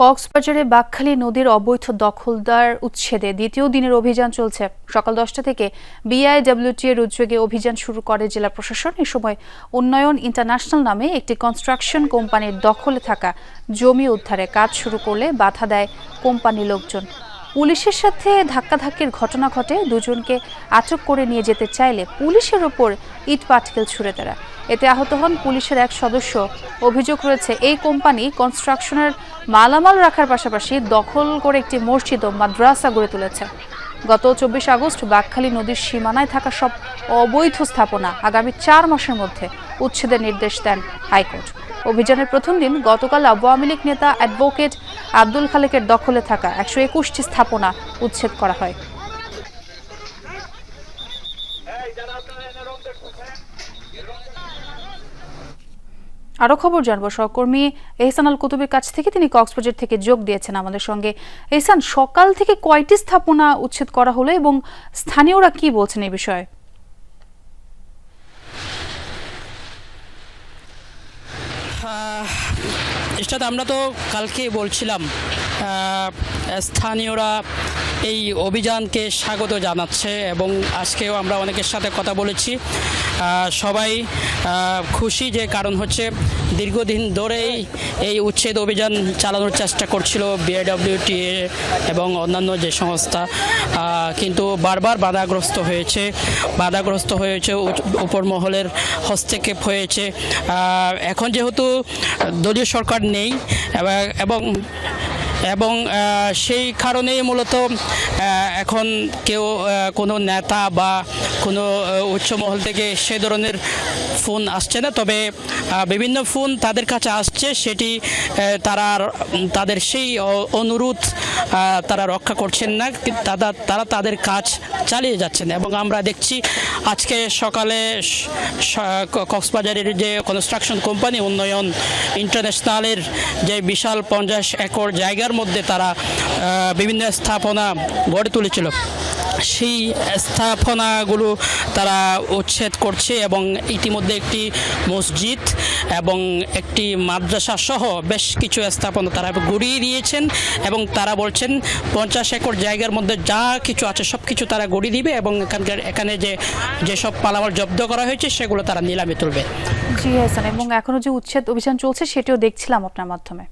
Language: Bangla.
কক্সবাজারে বাকখালী নদীর অবৈধ দখলদার উচ্ছেদে দ্বিতীয় দিনের অভিযান চলছে। সকাল দশটা থেকে বিআইডব্লিউটি এর উদ্যোগে অভিযান শুরু করে জেলা প্রশাসন। এ সময় উন্নয়ন ইন্টারন্যাশনাল নামে একটি কনস্ট্রাকশন কোম্পানির দখলে থাকা জমি উদ্ধারে কাজ শুরু করলে বাধা দেয় কোম্পানি লোকজন। পুলিশের সাথে ধাক্কাধাক্কির ঘটনা ঘটে। দুজনকে আটক করে নিয়ে যেতে চাইলে পুলিশের ওপর ইট পাটকেল ছুড়ে তারা। এতে আহত হন পুলিশের এক সদস্য। অভিযোগ রয়েছে, এই কোম্পানি কনস্ট্রাকশনের মালামাল রাখার পাশাপাশি দখল করে একটি মসজিদ ও মাদ্রাসা গড়ে তুলেছে। গত চব্বিশ আগস্ট বাঘখালী নদীর সীমানায় থাকা সব অবৈধ স্থাপনা আগামী চার মাসের মধ্যে উচ্ছেদের নির্দেশ দেন হাইকোর্ট। অভিযানের প্রথম দিন গতকাল আওয়ামী লীগ নেতা অ্যাডভোকেট আব্দুল খালেকের দখলে থাকা একশো একুশটি স্থাপনা উচ্ছেদ করা হয়। আরও খবর জানব। সহকর্মী এহসান আল কুতুবের কাছ থেকে তিনি কক্সবাজার থেকে যোগ দিয়েছেন আমাদের সঙ্গে। এহসান, সকাল থেকে কয়টি স্থাপনা উচ্ছেদ করা হলো এবং স্থানীয়রা কি বলছেন এই বিষয়ে? আমরা তো কালকে বলছিলাম স্থানীয়রা এই অভিযানকে স্বাগত জানাচ্ছে এবং আজকেও আমরা অনেকের সাথে কথা বলেছি। সবাই খুশি যে কারণ হচ্ছে দীর্ঘদিন ধরেই এই উচ্ছেদ অভিযান চালানোর চেষ্টা করছিল বিআইডব্লিউটি এবং অন্যান্য যে সংস্থা। কিন্তু বারবার বাধাগ্রস্ত হয়েছে বাধাগ্রস্ত হয়েছে উপর মহলের হস্তক্ষেপ হয়েছে। এখন যেহেতু দলীয় সরকার নেই, এবং- এবং সেই কারণেই মূলত এখন কেউ কোনো নেতা বা কোনো আহ, উচ্চ মহল থেকে সে ধরনের ফোন আসছে না। তবে বিভিন্ন ফোন তাদের কাছে আসছে সেটি তারা তাদের সেই অনুরোধ তারা রক্ষা করছেন না। তারা তারা তাদের কাজ চালিয়ে যাচ্ছেন এবং আমরা দেখছি আজকে সকালে কক্সবাজারের যে কনস্ট্রাকশন কোম্পানি উন্নয়ন ইন্টারন্যাশনালের যে বিশাল পঞ্চাশ একর জায়গার মধ্যে তারা বিভিন্ন স্থাপনা গড়ে তুলেছিল। সেই স্থাপনাগুলো তারা উচ্ছেদ করছে এবং ইতিমধ্যে একটি মসজিদ এবং একটি মাদ্রাসা সহ বেশ কিছু স্থাপনা তারা গড়িয়ে দিয়েছেন এবং তারা বলছেন, পঞ্চাশ একর জায়গার মধ্যে যা কিছু আছে সব কিছু তারা গড়িয়ে দিবে এবং এখানকার, এখানে যে, যেসব পালামাল জব্দ করা হয়েছে সেগুলো তারা নিলামে তুলবে। জি হাসান, এবং এখনও যে উচ্ছেদ অভিযান চলছে সেটিও দেখছিলাম আপনার মাধ্যমে।